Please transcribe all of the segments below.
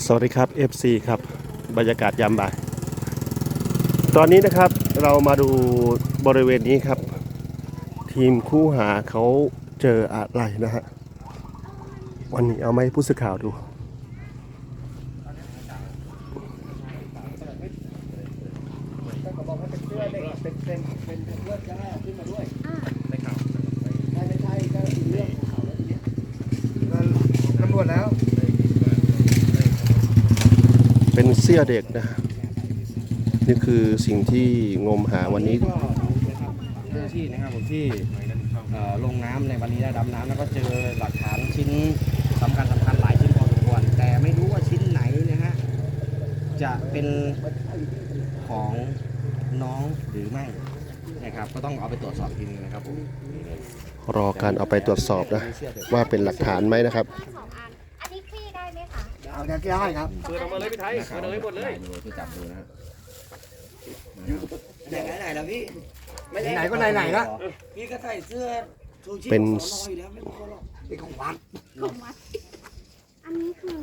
สวัสดีครับ FC ครับ บรรยากาศยามบ่าย ตอนนี้นะครับเรามาดูบริเวณนี้ครับ ทีมคู่หาเขาเจออะไรนะฮะ วันนี้เอาไหมาให้ผู้สื่อข่าวดูก็บอกว่าเป็นเสื้อเด็กเป็นเป็นเป็นเป็นเลือดจ้าขึ้นมาด้วยไม่ข่าวไม่ไม่ใช่ก็คือเรื่องของเขาแล้วทีเนี้ยก็ตำรวจแล้ว เป็นเสื้อเด็กนะฮะนี่คือสิ่งที่งมหาวันนี้ ก็นะครับเจ้าหน้าที่นะครับผมที่เอ่อลงน้ำในวันนี้ได้ดำน้ำแล้วก็เจอหลักฐานชิ้นสำคัญสำคัญหลายชิ้นพอสมควร แต่ไม่รู้ว่าชิ้นไหนนะฮะจะเป็นของน้องหรือไม่นะครับ ก็ต้องเอาไปตรวจสอบอีกทีนึงนะครับผมรอการเอาไปตรวจสอบนะ ว่าเป็นหลักฐานไหมนะครับ สองอันอันนี้คลี่ได้ไหมคะ เอาจะแก้ให้ครับเปิดออกมาเลยพี่ไทยเปิดออกหมดเลยที่จับดูนะฮะไหนไหนแล้วพี่ไหนก็ไหนไหนๆละพี่ก็ใส่เสื้อชูชีพเป็นของสอนออยู่แล้วไม่พอหรอกเป็นของวัดของวัดอันนี้คือ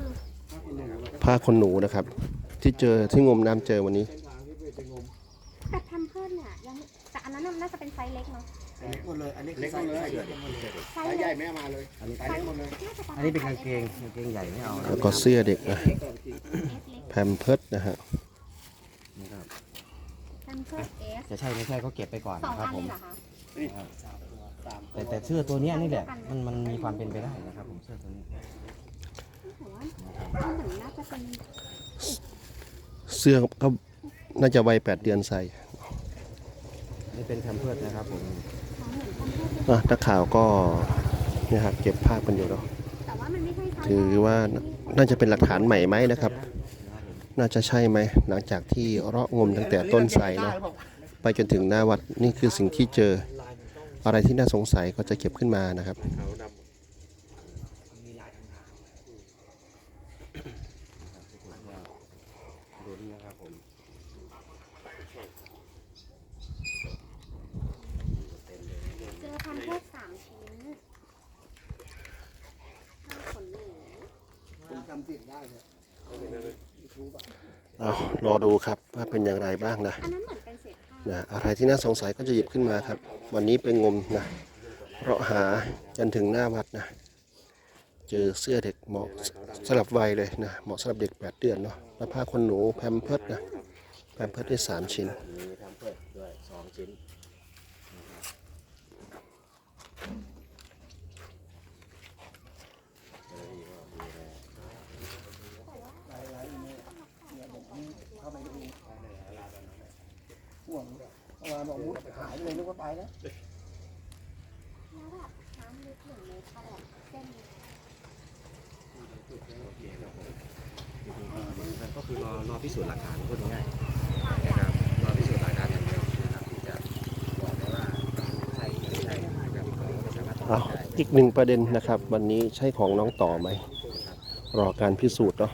ผ้าขนหนูนะครับ ที่เจอที่งมน้ำเจอวันนี้แต่ทำเพิ่มเนี่ยยังแต่อันนั้นน่ะน่าจะเป็นไซส์เล็กเนาะ เล็กหมดเลย อันนี้คือใส่ใส่เสื้อเด็กหมดเลยไซส์ใหญ่แม่มาเลยอันนี้ไซส์น่าจะประมาณอันนี้เป็นกางเกงกางเกงใหญ่ไม่เอานะแล้วก็เสื้อเด็กนะเล็กแพมเพิร์ดนะฮะนะครับแพมเพิร์สเอสจะใช่ไม่ใช่ก็เก็บไปก่อนสองนะครับอันผเลมยเหรอคะแต่แต่เสื้อตัวเนี้ยนี่แหละมันมันมีความเป็นไปได้นะครับผมเสื้อตัวนี้แต่ว่ามันเหมือนน่าจะเป็นเสื้อก็น่าจะวัยแปดเดือนใส่นี่เป็นแคมเพิร์ดนะครับผม อะนักข่าวก็เนี่ยครับเก็บภาพกันอยู่เนาะแต่ว่ามันไม่ใช่ไซส์ถือว่าน่าจะเป็นหลักฐานใหม่ไหมนะครับ น่าจะใช่ไหมหลังจากที่เราะงมตั้งแต่ต้นไทรเนาะไปจนถึงหน้าวัดนี่คือสิ่งที่เจอ อะไรที่น่าสงสัยก็จะเก็บขึ้นมานะครับ ดูนี่นะครับผม เจอแพมเพิร์สสามชิ้นผ้าขนหนู ผม จำเสียงได้เนี่ยเอารอดูครับว่าเป็นอย่างไรบ้างนะอันนั้นเหมือนเป็นเศษผ้านะอะไรที่น่าสงสัยก็จะหยิบขึ้นมาครับ วันนี้เป็นงมนะเราะหาจนถึงหน้าวัดนะ เจอเสื้อเด็กเหมาะสำหรับวัยเลยนะเหมาะสำหรับเด็ก 8 เดือนเนาะแล้วผ้าขนหนูแพมเพิร์ดนะแพมเพิร์ดได้สามชิ้น มีแคมเพิร์ดด้วยสองชิ้น ห่วงเอา มาบอกมุดหายไปเลยนึกว่าไปแล้วแล้วแบบน้ำลึกหนึ่งเมตรตลอดเส้นนี้ก็คือรอรอพิสูจน์หลักฐานพูดง่ายๆนะครับรอพิสูจน์หลักฐานอย่างเดียวนะครับที่จะบอกได้ว่าใช่หรือไม่ใช่นะครับเราก็สามารถตอบเอาได้อีกหนึ่งประเด็นนะครับ วันนี้ใช่ของน้องต่อไหมรอการพิสูจน์เนาะ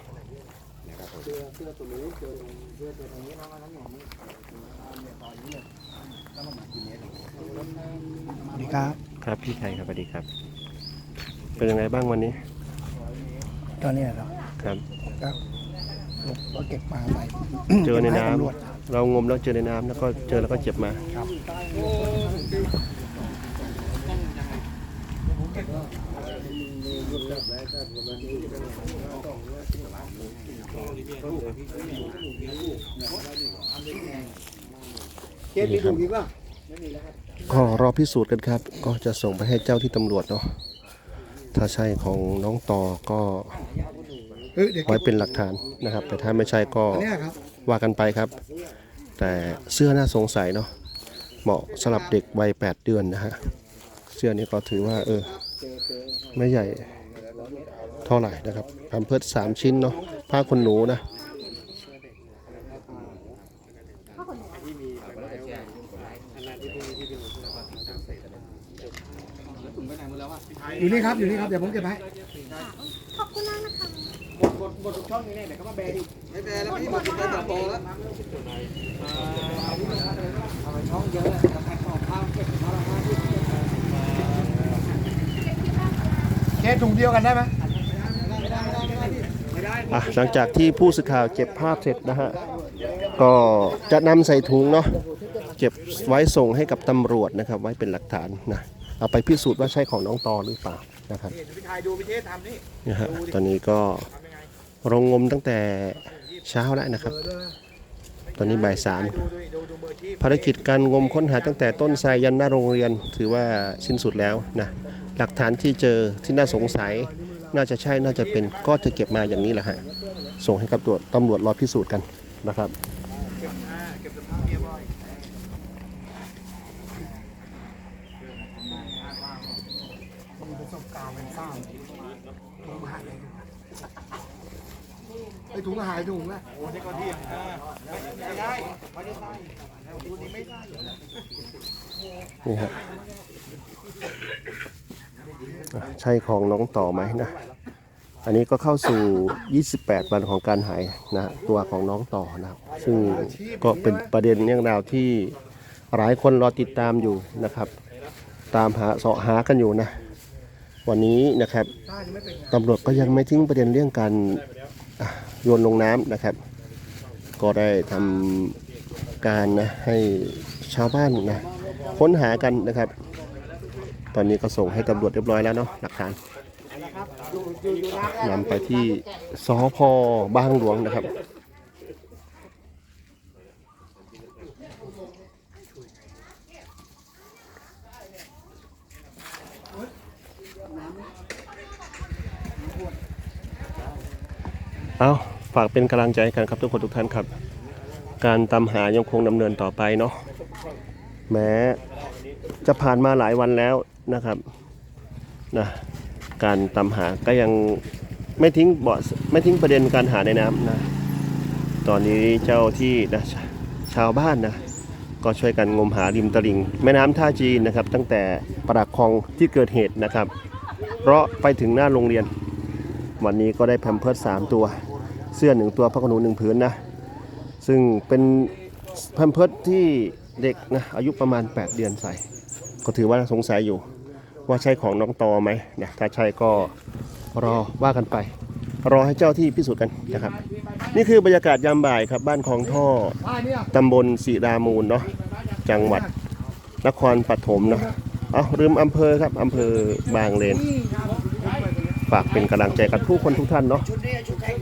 นะครับผม เสื้อเสื้อตัวนี้เจอตรงเสื้อตัวตรงนี้แล้วก็นั้นอย่างนี้เนี่ยตอนนี้เลยแล้วมันมากี่เมตรสวัสดี ครับ ครับพี่ไทยครับสวัสดีครับ เป็นยังไงบ้างวันนี้ ตอนนี้เหรอครับ ก็ก็เก็บปลาไปเจอในน้ำก็บให้ตำรวจเรางมแล้วเจอในน้ำแล้วก็เจอแล้วก็เจ็บมาเคสมีถูกดีป่ะ ก็รอพิสูจน์กันครับ ก็จะส่งไปให้เจ้าที่ตำรวจเนาะถ้าใช่ของน้องต่อก็เฮ้ยเดี๋ยวไว้เก็บเป็นหลักฐานนะครับ แต่ถ้าไม่ใช่ก็อันเนี้ยครับว่ากันไปครับ แต่เสื้อน่าสงสัยเนาะเหมาะสำหรับเด็กวัย8เดือนนะฮะเสื้อนี้ก็ถือว่าเออไม่ใหญ่เท่าไหร่นะครับทำเพิดสามชิ้นเนาะผ้าขนหนูนะ ผ้าขนหนู อยู่นี่ครับ อยู่นี่ครับ เดี๋ยวผมเก็บให้ขอบคุณมากนะคะบทบททุกช่องนี้เนี่ยเดี๋ยวเขามาแบนอีกไม่แปลแล้วพี่หมดติดตั้งแต่โตแล้วเอาไปช่องเยอะเลยแต่แพ็คของข้าวเก็บของข้าวละห้าสิบเคสถุงเดียวกันได้ไหมไม่ได้ไม่ได้ไม่ได้พี่ไม่ได้อะหลังจากที่ผู้สื่อข่าวเก็บภาพเสร็จนะฮะ ก็จะนำใส่ถุงเนาะ เก็บไว้ส่งให้กับตำรวจนะครับ ไว้เป็นหลักฐานนะ เอาไปพิสูจน์ว่าใช่ของน้องตอหรือเปล่านะครับพี่ชายดูพี่เทศทำนี่นะฮะตอนนี้ก็ลงงมตั้งแต่เช้าแล้วนะครับ ตอนนี้บ่ายสามดูดูดูดูเบอร์ที่ภารกิจการงมค้นหาตั้งแต่ต้นทรายยันหน้าโรงเรียนถือว่าสิ้นสุดแล้วนะหลักฐานที่เจอที่น่าสงสัย น่าจะใช่น่าจะเป็นก็จะเก็บมาอย่างนี้แหละฮะส่งให้กับตำรวจตำรวจรอพิสูจน์กันนะครับเก็บอ่าเก็บสภาพเรียบร้อย ไอ้ ถุงหายถุงละโอ้นี่ก็เที่ยงไม่ได้ไม่ได้ใส่ดูนี่ไม่ได้นี่ฮะใช่ของน้องต่อไหมนะอันนี้ก็เข้าสู่ 28 วันของการหายนะตัวของน้องต่อนะซึ่งก็เป็นประเด็นเรื่องราวที่หลายคนรอติดตามอยู่นะครับ ตามหาเสาะหากันอยู่นะวันนี้นะครับตำรวจก็ยังไม่ทิ้งประเด็นเรื่องการ โยนลงน้ำนะครับ ก็ได้ทำการนะให้ชาวบ้านนะค้นหากันนะครับ ตอนนี้ก็ส่งให้ตำรวจเรียบร้อยแล้วเนาะหลักฐานนำไปที่สพบางหลวงนะครับเอา ฝากเป็นกำลังใจกันครับทุกคนทุกท่านครับ การตามหายังคงดำเนินต่อไปเนาะแม้จะผ่านมาหลายวันแล้วนะครับนะการตามหาก็ยังไม่ทิ้งเบาะไม่ทิ้งประเด็นการหาในน้ำนะตอนนี้เจ้าที่นะชาวบ้านนะก็ช่วยกันงมหาริมตลิ่งแม่น้ำท่าจีนนะครับ ตั้งแต่ปากคลองที่เกิดเหตุนะครับ เพราะไปถึงหน้าโรงเรียน วันนี้ก็ได้แพมเพิร์สสามตัว เสื้อหนึ่งตัวผ้าขนหนูหนึ่งผืนนะ ซึ่งเป็นแพมเพิร์สที่เด็กนะอายุประมาณ 8 เดือนใส่ ก็ถือว่าสงสัยอยู่ ว่าใช่ของน้องตอไหมนะถ้าใช่ก็รอว่ากันไป รอให้เจ้าที่พิสูจน์กันนะครับ นี่คือบรรยากาศยามบ่ายครับ บ้านของท่อตำบลศิรามูลเนาะจังหวัดนครปฐมเนาะเอาลืมอำเภอครับอำเภอบางเลนฝากเป็นกำลังใจกับผู้คนทุกท่านเนาะ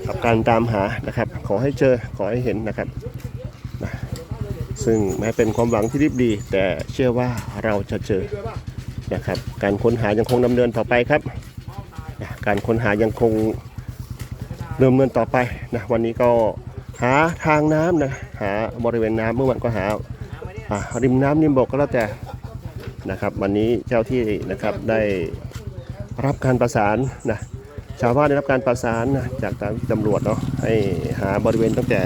กับการตามหานะครับ ขอให้เจอขอให้เห็นนะครับนะซึ่งแม้เป็นความหวังที่รีบดี แต่เชื่อว่าเราจะเจอนะครับ การค้นหายังคงดำเนินต่อไปครับนะการค้นหายังคงดำเนินต่อไปนะวันนี้ก็หาทางน้ำนะหาบริเวณน้ำเมื่อวันก็หาอ่าริมน้ำริมบกก็แล้วแต่นะครับ วันนี้เจ้าที่นะครับได้รับการประสานนะ ชาวบ้านได้รับการประสานนะจากทางตำรวจเนาะให้หาบริเวณตั้งแต่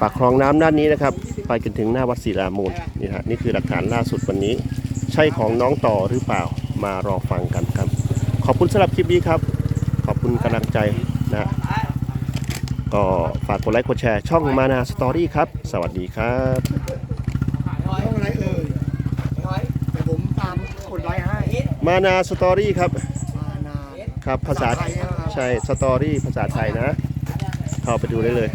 ปากคลองน้ำด้านนี้นะครับ ไปจนถึงหน้าวัดศิลามูลนี่ฮะนี่คือหลักฐานล่าสุดวันนี้ ใช่ของน้องต่อหรือเปล่ามารอฟังกันครับ ขอบคุณสำหรับคลิปนี้ครับ ขอบคุณกำลังใจนะก็ฝากกดไลค์กดแชร์ช่องมานาสตอรี่ครับ สวัสดีครับต้องอะไรเอ่ยแต่ผมตามกดไลค์ให้มานาสตอรี่ครับมานา ครับภาษาไทยนะครับ ใช่สตอรี่ภาษาไทยนะ เข้าไปดูได้เลย